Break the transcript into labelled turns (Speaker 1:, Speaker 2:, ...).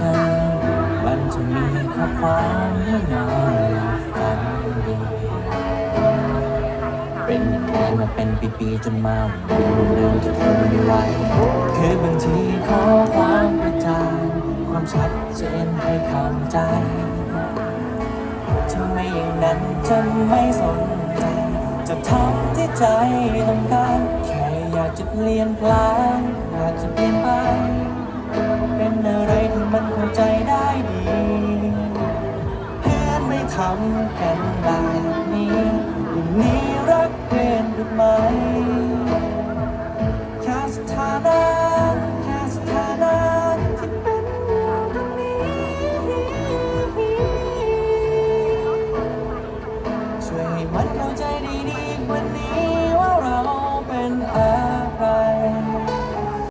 Speaker 1: ฉัน มันจะมีข้อความให้นอนหลับฝันดี เป็นแค่มาเป็นปีๆจนมาวันนี้รู้เรื่องที่ทนไม่ไหวคือบางทีข้อความประจานความชัดเจนให้คข้าใจทำไมอย่างนั้นจะไม่สนใจ จะทำที่ใจต้องการแค่อยากจะเปลี่ยนแปลง ได้ดีแพ้ไม่ทำกันแบบนี้วันนี้รักเกินหรือไม่แค่สถานะแค่สถานะที่เป็นอยู่ตงนี้ ช่วยให้มันเข้าใจดีดี